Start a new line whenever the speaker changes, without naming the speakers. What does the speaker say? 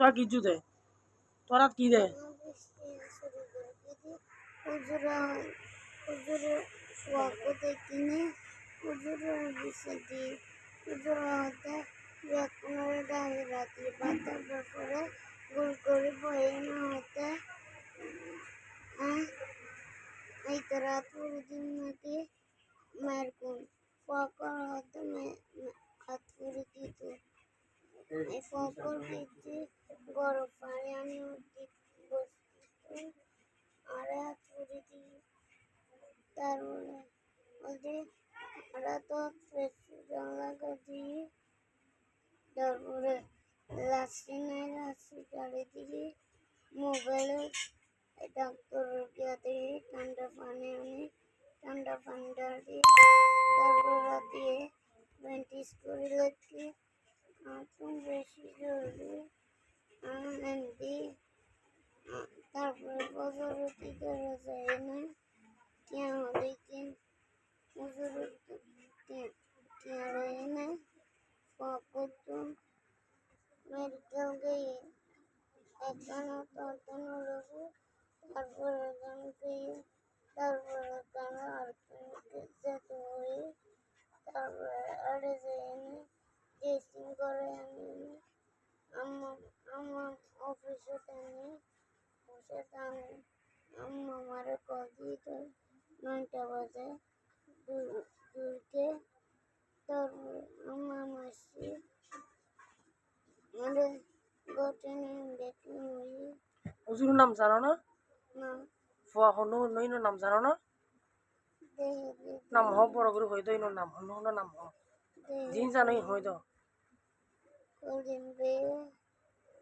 তোরা কিছু দে। তোরা কি দে?
দি হুজুরা হতে বেকুনের দাহি রাতি পাতার ব্যাপারে গোল করে বয়ে না হতে এই তো রাত পুরো দিন নাকি মায়ের কোন ফকর হতে হাত পুরি দিত এই ফকর দিতে গরম পানি আমি বসতে আর হাত পুরি দিই তারপরে বলতে ওরা তো জানলা দিই তারপরে লাসি নাই লাসি গাড়ি দিই মোবাইলে ডাক্তার গিয়া দিই ঠান্ডা পানি আনি, ঠান্ডা পানিটা দিয়ে তারপরে দিয়ে ভেন্টিস করে রাখি এখন বেশি আনলেন দিয়ে তারপরে বজরতি করে যায় না। কেন দেখেন বজরতি কেন না। কত মেডিকেল গিয়ে এখানে তখন লোক তারপরে জনকে তারপরে কেন আর যেতে হয়ে তারপরে আরে যাই না। টেস্টিং করে আমি আমার অফিসে টানি বসে টানি আম্মা আমারে কল দিয়ে তো নয়টা বাজে দুইটে তারপরে আম্মা মাসি আমাদের গোটে নিয়ে দেখি হই
হুজুরের নাম জানো না? ফুয়া হনু নইনোর নাম জানো না? নাম হ বড় করে হই দইনোর নাম হনু হনু নাম হ
দেহে
জিন জানোই হই দ।